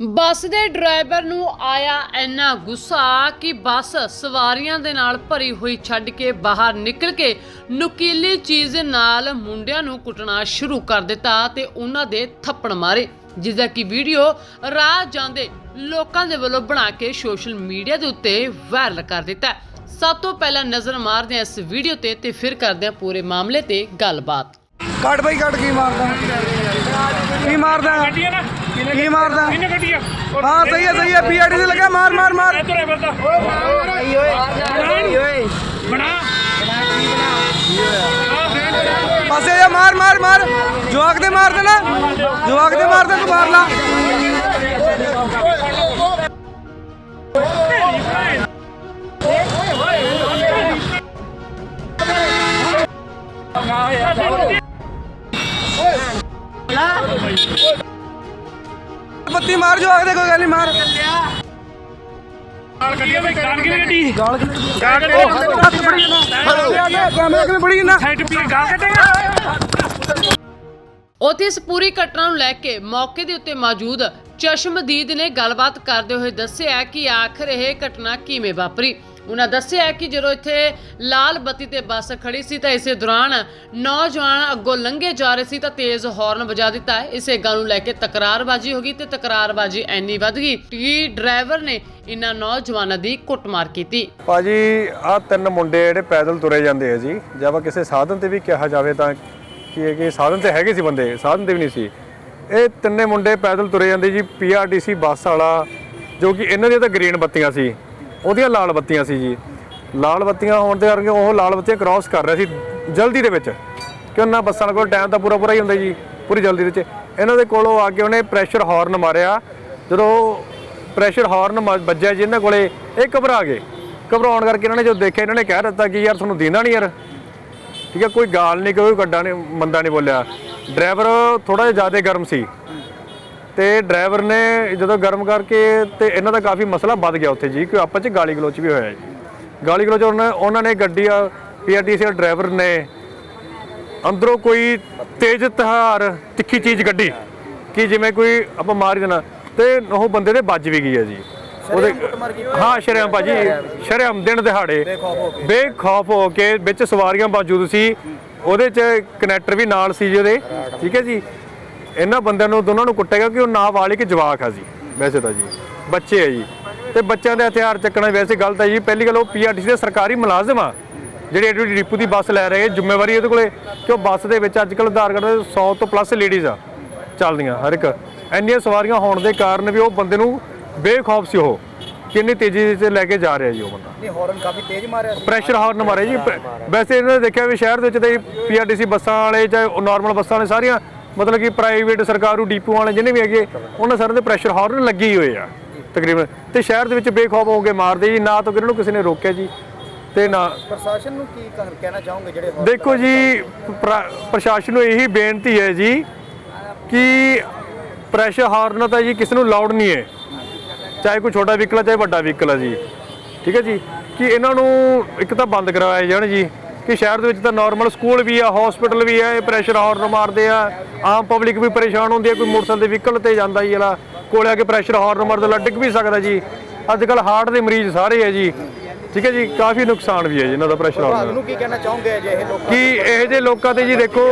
ਬੱਸ ਦੇ ਡਰਾਈਵਰ ਨੂੰ ਆਇਆ ਇੰਨਾ ਗੁੱਸਾ ਕਿ ਬੱਸ ਸਵਾਰੀਆਂ ਦੇ ਨਾਲ ਭਰੀ ਹੋਈ ਛੱਡ ਕੇ ਬਾਹਰ ਨਿਕਲ ਕੇ ਨੁਕੀਲੀ ਚੀਜ਼ ਨਾਲ ਮੁੰਡਿਆਂ ਨੂੰ ਕੁੱਟਣਾ ਸ਼ੁਰੂ ਕਰ ਦਿੱਤਾ ਤੇ ਉਹਨਾਂ ਦੇ ਥੱਪੜ ਮਾਰੇ ਜਿਸ ਦਾ ਕਿ ਵੀਡੀਓ ਰਾਹ ਜਾਂਦੇ ਲੋਕਾਂ ਦੇ ਵੱਲੋਂ ਬਣਾ ਕੇ ਸੋਸ਼ਲ ਮੀਡੀਆ ਦੇ ਉੱਤੇ ਵਾਇਰਲ ਕਰ ਦਿੱਤਾ ਸਭ ਤੋਂ ਪਹਿਲਾਂ ਨਜ਼ਰ ਮਾਰਦੇ ਹਾਂ ਇਸ ਵੀਡੀਓ ਤੇ ਤੇ ਫਿਰ ਕਰਦੇ ਹਾਂ ਪੂਰੇ ਮਾਮਲੇ ਤੇ ਗੱਲਬਾਤ। ਕੱਟ ਬਈ, ਕੱਟ ਕੀ ਮਾਰਦਾ? ਕੀ ਮਾਰਦਾ? ਨਾ? ਕੀ ਮਾਰਦਾ? ਹਾਂ ਸਹੀ ਹੈ ਸਹੀ ਹੈ ਪੀਆਰਟੀ ਤੇ ਲੱਗਾ ਮਾਰ ਮਾਰ ਮਾਰ। ਬਣਾ। ਪਾਸੇ ਜਾ ਮਾਰ ਮਾਰ ਮਾਰ। ਜਵਾਕ ਦੇ ਮਾਰ ਦੇਣਾ। ਜਵਾਕ ਦੇ ਮਾਰ ਦੇ ਤੂੰ ਮਾਰ ਲਾ। ਬੱਤੀ ਮਾਰ ਜਵਾਕ ਦੇ ਕੋਈ ਗੱਲ ਨਹੀਂ ਮਾਰ ਗਾਲ ਗਾਲ ਨਾ ਕੈਮਰਾ ਕਿਵੇਂ ਨਾ ਸਾਈਡ ਪੀ ਗਾਲ ਕੱਢੇਗਾ ਉੱਥੇ ਇਸ ਪੂਰੀ ਘਟਨਾ ਨੂੰ ਲੈ ਕੇ ਮੌਕੇ ਦੇ ਉੱਤੇ ਮੌਜੂਦ ਚਸ਼ਮਦੀਦ ਨੇ ਗੱਲਬਾਤ ਕਰਦੇ ਹੋਏ ਦੱਸਿਆ ਕਿ ਆਖਰ ਇਹ ਘਟਨਾ ਕਿਵੇਂ ਵਾਪਰੀ ਉਹਨਾਂ ਦੱਸਿਆ ਕਿ ਜਦੋਂ ਇੱਥੇ ਲਾਲ ਬੱਤੀ ਤੇ ਬੱਸ ਖੜੀ ਸੀ ਤਾਂ ਇਸੇ ਦੌਰਾਨ ਨੌਜਵਾਨ ਅੱਗੋਂ ਲੰਘੇ ਜਾ ਰਹੇ ਸੀ ਤਾਂ ਤੇਜ਼ ਹਾਰਨ ਵਜਾ ਦਿੱਤਾ ਇਸੇ ਗੱਲ ਨੂੰ ਲੈ ਕੇ ਤਕਰਾਰਬਾਜ਼ੀ ਹੋ ਗਈ ਤੇ ਤਕਰਾਰਬਾਜ਼ੀ ਐਨੀ ਵੱਧ ਗਈ ਕਿ ਡਰਾਈਵਰ ਨੇ ਇਹਨਾਂ ਨੌਜਵਾਨਾਂ ਦੀ ਕੁੱਟਮਾਰ ਕੀਤੀ। ਭਾਜੀ ਆ ਤਿੰਨ ਮੁੰਡੇ ਜਿਹੜੇ ਪੈਦਲ ਤੁਰੇ ਜਾਂਦੇ ਆ ਜੀ। ਜੇ ਆਪਾਂ ਕਿਸੇ ਸਾਧਨ ਤੇ ਵੀ ਕਿਹਾ ਜਾਵੇ ਤਾਂ ਕੀ ਹੈ ਕਿ ਸਾਧਨ ਤੇ ਹੈਗੇ ਸੀ ਬੰਦੇ, ਸਾਧਨ ਤੇ ਵੀ ਨਹੀਂ ਸੀ। ਇਹ ਤਿੰਨੇ ਮੁੰਡੇ ਪੈਦਲ ਤੁਰੇ ਜਾਂਦੇ ਜੀ ਪੀਆਰਟੀਸੀ ਬੱਸ ਵਾਲਾ, ਜੋ ਕਿ ਇਹਨਾਂ ਦੀਆਂ ਤਾਂ ਗ੍ਰੀਨ ਬੱਤੀਆਂ ਸੀ। ਉਹਦੀਆਂ ਲਾਲ ਬੱਤੀਆਂ ਸੀ ਜੀ। ਲਾਲ ਬੱਤੀਆਂ ਹੋਣ ਦੇ ਕਰਕੇ ਉਹ ਲਾਲ ਬੱਤੀਆਂ ਕ੍ਰਾਸ ਕਰ ਰਿਹਾ ਸੀ ਜਲਦੀ ਦੇ ਵਿੱਚ। ਕਿ ਉਹਨਾਂ ਬੱਸਾਂ ਕੋਲ ਟਾਈਮ ਤਾਂ ਪੂਰਾ ਪੂਰਾ ਹੀ ਹੁੰਦਾ ਜੀ, ਪੂਰੀ ਜਲਦੀ ਦੇ ਵਿੱਚ। ਇਹਨਾਂ ਦੇ ਕੋਲੋਂ ਆ ਕੇ ਉਹਨੇ ਪ੍ਰੈਸ਼ਰ ਹਾਰਨ ਮਾਰਿਆ। ਜਦੋਂ ਪ੍ਰੈਸ਼ਰ ਹਾਰਨ ਮ- ਵੱਜਿਆ ਜੀ ਇਹਨਾਂ ਕੋਲੇ, ਇਹ ਘਬਰਾ ਗਏ। ਘਬਰਾਉਣ ਕਰਕੇ ਇਹਨਾਂ ਨੇ ਜਦੋਂ ਦੇਖਿਆ, ਇਹਨਾਂ ਨੇ ਕਹਿ ਦਿੱਤਾ ਕਿ ਯਾਰ ਤੁਹਾਨੂੰ ਦੀਂਦਾ ਨਹੀਂ ਯਾਰ। ਠੀਕ ਹੈ, ਕੋਈ ਗਾਲ ਨਹੀਂ ਕੋਈ ਗੱਡਾ ਨਹੀਂ ਮੰਦਾ ਨਹੀਂ ਬੋਲਿਆ। ਡਰਾਈਵਰ ਥੋੜਾ ਜਿਹਾ ਜ਼ਿਆਦਾ ਗਰਮ ਸੀ। ਤੇ ਡਰਾਈਵਰ ਨੇ ਜਦੋਂ ਗਰਮ ਕਰਕੇ ਤੇ ਇਹਨਾਂ ਦਾ ਕਾਫੀ ਮਸਲਾ ਵੱਧ ਗਿਆ ਉੱਥੇ ਜੀ ਕਿ ਆਪਸ ਚ ਗਾਲੀ ਗਲੋਚ ਵੀ ਹੋਇਆ ਜੀ। ਗਾਲੀ ਗਲੋਚ ਉਹਨਾਂ ਉਹਨਾਂ ਨੇ ਗੱਡੀ ਆ ਪੀਆਰਟੀਸੀ ਦੇ ਡਰਾਈਵਰ ਨੇ ਅੰਦਰੋਂ ਕੋਈ ਤੇਜ਼ ਤਿਹਾਰ ਤਿੱਖੀ ਚੀਜ਼ ਕੱਢੀ ਕਿ ਜਿਵੇਂ ਕੋਈ ਆਪਾਂ ਮਾਰ ਦੇਣਾ ਤੇ ਉਹ ਬੰਦੇ ਦੇ ਵੱਜ ਵੀ ਗਈ ਹੈ ਜੀ। ਉਹਦੇ ਹਾਂ ਸ਼ਰਮ ਭਾਜੀ ਸ਼ਰਮ ਦਿਨ ਦਿਹਾੜੇ ਬੇਖੌਫ ਹੋ ਕੇ। ਵਿੱਚ ਸਵਾਰੀਆਂ ਮੌਜੂਦ ਸੀ ਉਹਦੇ ਚ ਕਨੈਕਟਰ ਵੀ ਨਾਲ ਸੀ ਜੀ ਉਹਦੇ ਠੀਕ ਹੈ ਜੀ। ਇਹਨਾਂ ਬੰਦਿਆਂ ਨੂੰ ਦੋਨਾਂ ਨੂੰ ਕੁੱਟੇਗਾ ਕਿ ਉਹ ਨਾ ਵਾਲੀ ਕਿ ਜਵਾਕ ਆ ਜੀ। ਵੈਸੇ ਤਾਂ ਜੀ। ਬੱਚੇ ਆ ਜੀ। ਤੇ ਬੱਚਿਆਂ ਦੇ ਹਥਿਆਰ ਚੱਕਣਾ ਵੈਸੇ ਗਲਤ ਹੈ ਜੀ। ਪਹਿਲੀ ਗੱਲ ਉਹ ਪੀਆਰਟੀਸੀ ਦੇ ਸਰਕਾਰੀ ਮੁਲਾਜ਼ਮ ਆ ਜਿਹੜੇ ਐਡੀ ਡਿਪੂ ਦੀ ਬੱਸ ਲੈ ਰਹੇ ਜ਼ਿੰਮੇਵਾਰੀ ਇਹਦੇ ਕੋਲੇ ਕਿ ਉਹ ਬੱਸ ਦੇ ਵਿੱਚ ਅੱਜ ਕੱਲ੍ਹ ਆਧਾਰ ਕਾਰਡ ਦੇ 100 ਤੋਂ ਪਲੱਸ ਲੇਡੀਜ਼ ਆ ਚੱਲਦੀਆਂ ਹਰ ਇੱਕ। ਇੰਨੀਆਂ ਸਵਾਰੀਆਂ ਹੋਣ ਦੇ ਕਾਰਨ ਵੀ ਉਹ ਬੰਦੇ ਨੂੰ ਬੇਖੌਫ ਸੀ ਉਹ ਕਿ ਇੰਨੀ ਤੇਜ਼ੀ ਤੇ ਲੈ ਕੇ ਜਾ ਰਿਹਾ ਜੀ ਉਹ ਬੰਦਾ। ਨਹੀਂ ਹਾਰਨ ਕਾਫੀ ਤੇਜ਼ ਮਾਰਿਆ ਪ੍ਰੈਸ਼ਰ ਹਾਰਨ ਮਾਰੇ ਜੀ। ਵੈਸੇ ਇਹਨਾਂ ਨੇ ਦੇਖਿਆ ਵੀ ਸ਼ਹਿਰ ਦੇ ਵਿੱਚ ਤੇ ਪੀਆਰਟੀਸੀ ਬੱਸਾਂ ਵਾਲੇ ਚਾਹੇ ਨਾਰਮਲ ਬੱਸਾਂ ਵਾਲੇ ਸਾਰੀਆਂ ਮਤਲਬ ਕਿ ਪ੍ਰਾਈਵੇਟ ਸਰਕਾਰੂ ਡੀਪੂ ਵਾਲੇ ਜਿਹਨੇ ਵੀ ਹੈਗੇ ਉਹਨਾਂ ਸਾਰਿਆਂ ਦੇ ਪ੍ਰੈਸ਼ਰ ਹਾਰਨ ਲੱਗੇ ਹੀ ਹੋਏ ਆ ਤਕਰੀਬਨ। ਤੇ ਸ਼ਹਿਰ ਦੇ ਵਿੱਚ ਬੇਖੌਫ ਹੋ ਕੇ ਮਾਰਦੇ ਜੀ ਨਾ ਤਾਂ ਇਹਨਾਂ ਨੂੰ ਕਿਸੇ ਨੇ ਰੋਕਿਆ ਜੀ ਤੇ ਨਾ ਪ੍ਰਸ਼ਾਸਨ ਨੂੰ ਕੀ ਕਹਿ- ਕਹਿਣਾ ਚਾਹੋਗੇ ਜਿਹੜੇ ਦੇਖੋ ਜੀ ਪ੍ਰ- ਪ੍ਰਸ਼ਾਸਨ ਨੂੰ ਇਹੀ ਬੇਨਤੀ ਹੈ ਜੀ ਕਿ ਪ੍ਰੈਸ਼ਰ ਹਾਰਨ ਤਾਂ ਜੀ ਕਿਸੇ ਨੂੰ ਲਾਉਡ ਨਹੀਂ ਹੈ। ਚਾਹੇ ਕੋਈ ਛੋਟਾ ਵਹੀਕਲ ਹੈ ਚਾਹੇ ਵੱਡਾ ਵਹੀਕਲ ਹੈ ਜੀ। ਠੀਕ ਹੈ ਜੀ? ਕਿ ਇਹਨਾਂ ਨੂੰ ਇੱਕ ਤਾਂ ਬੰਦ ਕਰਵਾਏ ਜਾਣ ਜੀ। ਕਿ ਸ਼ਹਿਰ ਦੇ ਵਿੱਚ ਤਾਂ ਨਾਰਮਲ ਸਕੂਲ ਵੀ ਆ ਹਸਪੀਟਲ ਵੀ ਆ ਇਹ ਪ੍ਰੈਸ਼ਰ ਹਾਰਨ ਮਾਰਦੇ ਆ। ਆਮ ਪਬਲਿਕ ਵੀ ਪਰੇਸ਼ਾਨ ਹੁੰਦੀ ਹੈ ਕੋਈ ਮੋਟਰਸਾਈਕਲ ਦੇ ਵਹੀਕਲ ਤੇ ਜਾਂਦਾ ਜੀ ਇਹਲਾ ਕੋਲੇ ਆ ਕੇ ਪ੍ਰੈਸ਼ਰ ਹਾਰਨ ਮਾਰਦਾ ਲਾ ਡਿੱਗ ਵੀ ਸਕਦਾ ਜੀ। ਅੱਜ ਕੱਲ ਹਾਰਟ ਦੇ ਮਰੀਜ਼ ਸਾਰੇ ਆ ਜੀ। ਠੀਕ ਹੈ ਜੀ ਕਾਫੀ ਨੁਕਸਾਨ ਵੀ ਹੈ ਜੀ ਇਹਨਾਂ ਦਾ ਪ੍ਰੈਸ਼ਰ ਹਾਰਨ ਨਾਲ ਨੂੰ ਕੀ ਕਹਿਣਾ ਚਾਹੋਗੇ ਅਜਿਹੇ ਲੋਕ ਕਿ ਇਹ ਜੇ ਲੋਕਾਂ ਤੇ ਜੀ ਦੇਖੋ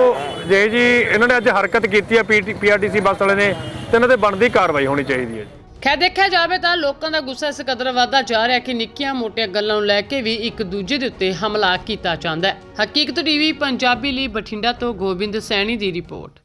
ਜੇ ਜੀ ਇਹਨਾਂ ਨੇ ਅੱਜ ਹਰਕਤ ਕੀਤੀ ਆ ਪੀਆਰਟੀਸੀ ਬੱਸ ਵਾਲੇ ਨੇ ਤੇ ਇਹਨਾਂ ਤੇ ਬਣਦੀ ਕਾਰਵਾਈ ਹੋਣੀ ਚਾਹੀਦੀ ਹੈ ਜੀ ਖੈਰ, ਦੇਖਿਆ ਜਾਵੇ ਤਾਂ ਲੋਕਾਂ ਦਾ ਗੁੱਸਾ ਇਸ ਕਦਰ ਵਧਦਾ ਜਾ ਰਿਹਾ ਕਿ ਨਿੱਕੀਆਂ ਮੋਟੀਆਂ ਗੱਲਾਂ ਨੂੰ ਲੈ ਕੇ ਵੀ ਇੱਕ ਦੂਜੇ ਦੇ ਉੱਤੇ ਹਮਲਾ ਕੀਤਾ ਜਾਂਦਾ ਹੈ। ਹਕੀਕਤ ਟੀਵੀ, ਪੰਜਾਬੀ ਲਈ ਬਠਿੰਡਾ ਤੋਂ ਗੋਬਿੰਦ ਸੈਣੀ ਦੀ ਰਿਪੋਰਟ।